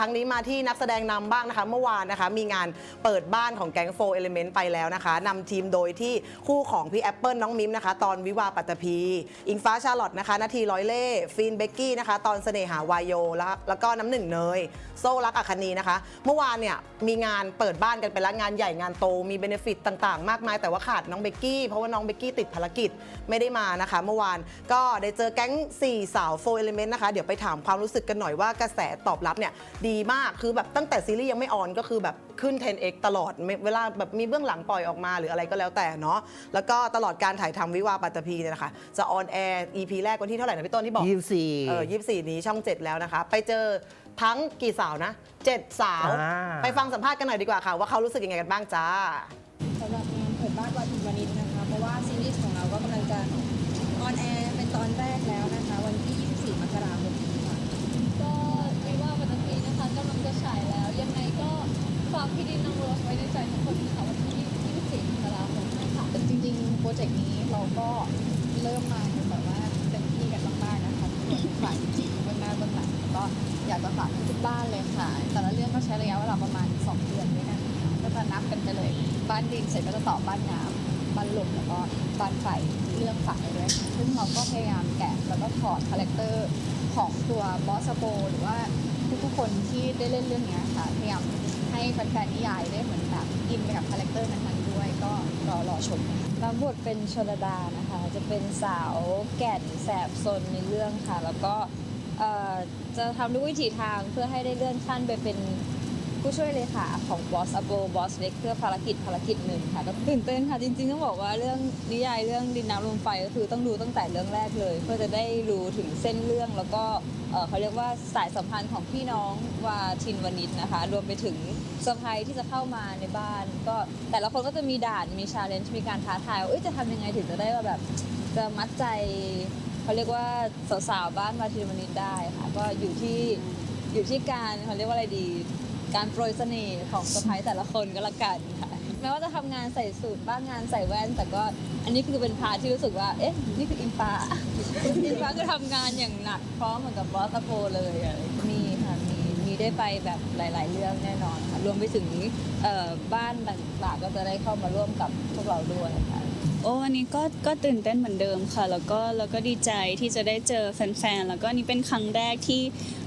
ครั้งนี้มาที่นักแสดงนำบ้างนะคะ เมื่อวานนะคะ มีงานเปิดบ้านของแก๊งโฟเอลิเมนต์ไปแล้วนะคะนำทีมโดยที่คู่ของพี่แอปเปิลน้องมิมนะคะ ตอนวิวาปัตตภีอิงฟ้าชาลอตนะคะ นาทีร้อยเล่ฟินเบกกี้นะคะ ตอนเสน่หาวายโย แล้วแล้วก็น้ำหนึ่งเนย โซ่รักอัคคณีนะคะ เมื่อวานเนี่ยมีงานเปิดบ้านกันไปแล้วงานใหญ่งานโตมีเบนฟิตต่างๆ มากมายแต่ว่าขาดน้องเบกกี้เพราะว่าน้องเบกกี้ติดภารกิจไม่ได้มานะคะ เมื่อวานก็ได้เจอแก๊งสี่สาวโฟเอลิเมนต์นะคะเดี๋ยวไปถามความรู้สึกกันหน่อยว่ากระแสตอบรับเนี่ยดีมากคือแบบตั้งแต่ซีรีส์ยังไม่ออนก็คือแบบขึ้น 10x ตลอดไม่เวลาแบบมีเบื้องหลังปล่อยออกมาหรืออะไรก็แล้วแต่เนาะแล้วก็ตลอดการถ่ายทำวิวาห์ปัตตภีเนี่ยนะคะจะออนแอร์ EP แรกวันที่เท่าไหร่นะพี่ต้นที่บอก ยี่สิบสี่ เออยี่สี่นี้ช่อง 7 แล้วนะคะ ไปเจอทั้งกี่สาวนะเจ็ดสาว อ่า ไปฟังสัมภาษณ์กันหน่อยดีกว่าค่ะ ว่าเขารู้สึกยังไงกันบ้างจ้า สำหรับงานเปิดบ้านวาทินวานิชนะคะ เพราะว่าซีรีส์ของเราก็กำลังจะออนแอร์เป็นตอนแรกแล้วนะคะ วันที่ 24 มกราคมนี้ค่ะ ก็ไม่ว่าวันนี้นะคะกำลังจะฉายแล้ว ยังไงก็ฝากพี่ดินน้องโรสไว้ในใจทุกคนค่ะวันที่24มกราคมนะคะ จริงๆ โปร เจกต์นี้เราก็เริ่มมาแบบว่าเต็มที่กันมากๆนะคะทุกคนฝ่ายจริงๆเบื้องหน้าเบื้องหลังก็อยากจะฝากทุกบ้านเลยค่ะ แต่ละเรื่องก็ใช้ระยะเวลาประมาณ 2 เดือนด้วยกันก็จะนับกันไปเลย บ้านดินเสร็จก็จะต่อบ้านน้ำบ้านลมแล้วก็บ้านไฟเรื่องฝายด้วยค่ะซึ่งเราก็พยายามแกะแล้วก็ถอดคาแรคเตอร์ของตัวบอสโบหรือว่าทุกๆคนที่ได้เล่นเรื่องนี้ค่ะพยายามให้แฟนๆนิยายได้เหมือนแบบอินไปกับคาแรคเตอร์นั้นๆด้วย ก็รอรอชมนะคะ รับบทเป็นชนดานะคะ จะเป็นสาวแก่นแสบซนในเรื่องค่ะ แล้วก็จะทำทุกวิถีทางเพื่อให้ได้เลื่อนขั้นไปเป็น ผู้ช่วยเลขาของบอสอโบบอสเล็กเพื่อภารกิจภารกิจหนึ่งค่ะก็ตื่นเต้นค่ะ จริงๆต้องบอกว่าเรื่องนิยายเรื่องดินน้ำลมไฟก็คือต้องดูตั้งแต่เรื่องแรกเลย เพื่อจะได้รู้ถึงเส้นเรื่องแล้วก็เขาเรียกว่าสายสัมพันธ์ของพี่น้องวาทินวนิชนะคะ รวมไปถึงเซอร์ไพรส์ที่จะเข้ามาในบ้าน ก็แต่ละคนก็จะมีด่านมีชาเลนจ์มีการท้าทายว่าจะทำยังไงถึงจะได้ว่าแบบจะมัดใจเขาเรียกว่าสาวๆบ้านวาทินวนิชได้ค่ะก็อยู่ที่อยู่ที่การเขาเรียกว่าอะไรดี การโปรยเสน่ห์ของสะพ้ายแต่ละคนก็แล้วกันค่ะแม้ว่าจะทำงานใส่สูทบ้างงานใส่แว่น แต่ก็อันนี้คือเป็นพาร์ทที่รู้สึกว่า เอ๊ะ นี่คืออินฟ้า อินฟ้าคือทำงานอย่างหนักพร้อมเหมือนกับบอสโพเลยอะไรมีค่ะมีมีได้ไปแบบหลาย ๆ เรื่องแน่นอนค่ะรวมไปถึงเอ่อบ้านต่างๆก็จะได้เข้ามาร่วมกับพวกเราด้วยค่ะ โอ้วันนี้ก็ก็ตื่นเต้นเหมือนเดิมค่ะ แล้วก็แล้วก็ดีใจที่จะได้เจอแฟนๆแล้วก็นี่เป็นครั้งแรกที่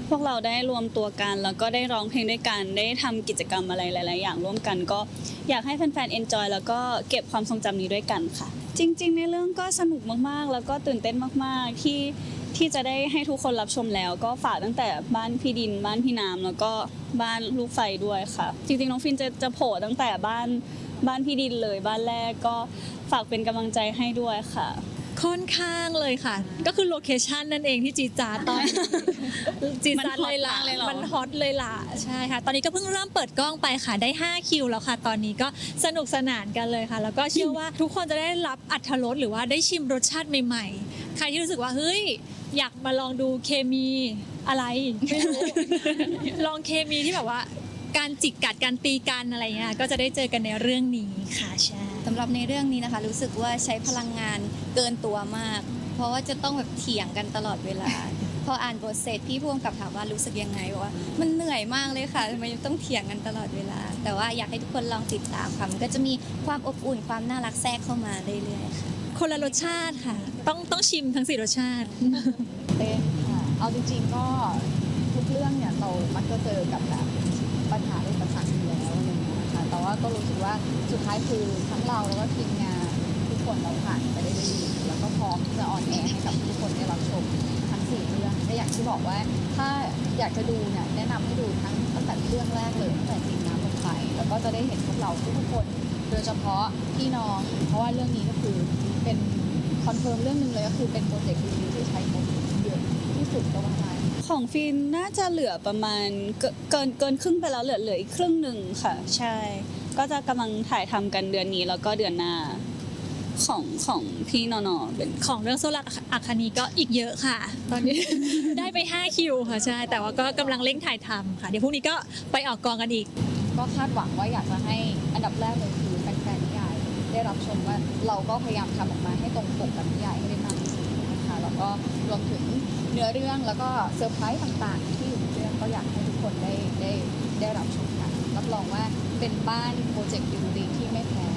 พวกเราได้รวมตัวกัน แล้วก็ได้ร้องเพลงด้วยกันได้ทำกิจกรรมอะไรหลาย ๆ อย่างร่วมกัน ก็อยากให้แฟนๆ enjoy แล้วก็เก็บความทรงจำนี้ด้วยกันค่ะ จริง ๆ ในเรื่องก็สนุกมากๆ แล้วก็ตื่นเต้นมากๆที่ที่จะได้ให้ทุกคนรับชมแล้วก็ฝากตั้งแต่บ้านพี่ดินบ้านพี่น้ำแล้วก็บ้านลูกไฟด้วยค่ะ จริงๆน้องฟินจะจะโผล่ตั้งแต่บ้าน บ้านพี่ดินเลยบ้านแรกก็ฝากเป็นกำลังใจให้ด้วยค่ะ ค่อนข้างเลยค่ะ ก็คือโลเคชันนั่นเองที่จีดจาดตอนนี้จีดจาดเลยล่ะมันฮอตมากเลยเหรอ มันฮอตเลยล่ะใช่ค่ะ ตอนนี้ก็เพิ่งเริ่มเปิดกล้องไปค่ะได้ 5 คิวแล้วค่ะ ตอนนี้ก็สนุกสนานกันเลยค่ะ แล้วก็เชื่อว่าทุกคนจะได้รับอัธรสหรือว่าได้ชิมรสชาติใหม่ๆ ใครที่รู้สึกว่าเฮ้ยอยากมาลองดูเคมีอะไรไม่รู้ ลองเคมีที่แบบว่า การจิกกัดการตีกันอะไรเงี้ยก็จะได้เจอกันในเรื่องนี้ค่ะใช่สำหรับในเรื่องนี้นะคะ รู้สึกว่าใช้พลังงานเกินตัวมาก เพราะว่าจะต้องแบบเถียงกันตลอดเวลา พออ่านบทเสร็จพี่พ่วงกับถามว่ารู้สึกยังไงบอกว่า มันเหนื่อยมากเลยค่ะทำไมต้องเถียงกันตลอดเวลา แต่ว่าอยากให้ทุกคนลองติดตามค่ะมันก็จะมีความอบอุ่นความน่ารักแทรกเข้ามาเรื่อยๆค่ะคนละรสชาติค่ะ ต้องต้องชิมทั้งสี่รสชาติเต้นค่ะเอาจริงๆก็ทุกเรื่องเนี่ยเรามักจะเจอกับแบบ ปัญหาอุปสรรคอยู่แล้วอะไรเงี้ยค่ะแต่ว่าก็รู้สึกว่าสุดท้ายคือทั้งเราแล้วก็ทีมงานทุกคนเราผ่านไปได้ดีแล้วก็พร้อมที่จะออนแอร์ให้กับทุกคนได้รับชมทั้งสี่เรื่องและอย่างที่บอกว่าถ้าอยากจะดูเนี่ยแนะนำให้ดูทั้งตั้งแต่เรื่องแรกเลยตั้งแต่จริงน้ำลงไปแล้วก็จะได้เห็นพวกเราทุกคน โดยเฉพาะพี่น้อง เพราะว่าเรื่องนี้ก็คือเป็นคอนเฟิร์มเรื่องหนึ่งเลยก็คือเป็นโปรเจกต์ที่ใช้งบเยอะที่สุดก็ว่าได้ ของฟินน่าจะเหลือประมาณเกินเกินครึ่งไปแล้วเหลือเหลืออีกครึ่งหนึ่งค่ะ ใช่ ก็จะกำลังถ่ายทำกันเดือนนี้แล้วก็เดือนหน้าของของพี่นอนอเป็นของเรื่องโซลักอัคคณีก็อีกเยอะค่ะ ตอนนี้ ได้ไป 5 คิวค่ะใช่ แต่ว่าก็กำลังเร่งถ่ายทำค่ะ เดี๋ยวพรุ่งนี้ก็ไปออกกองกันอีก ก็คาดหวังว่าอยากจะให้อันดับแรกเลยคือแฟนๆนิยายได้รับชมว่าเราก็พยายามทำออกมาให้ตรงปกกับนิยายให้ได้มากที่สุด แล้วก็รวมถึงเนื้อเรื่องแล้วก็เซอร์ไพรส์ต่างๆ ที่อยู่ในเรื่องก็อยากให้ทุกคนได้ได้ได้รับชมค่ะรับรองว่าเป็นบ้านโปรเจกต์ดีๆที่ไม่แพ้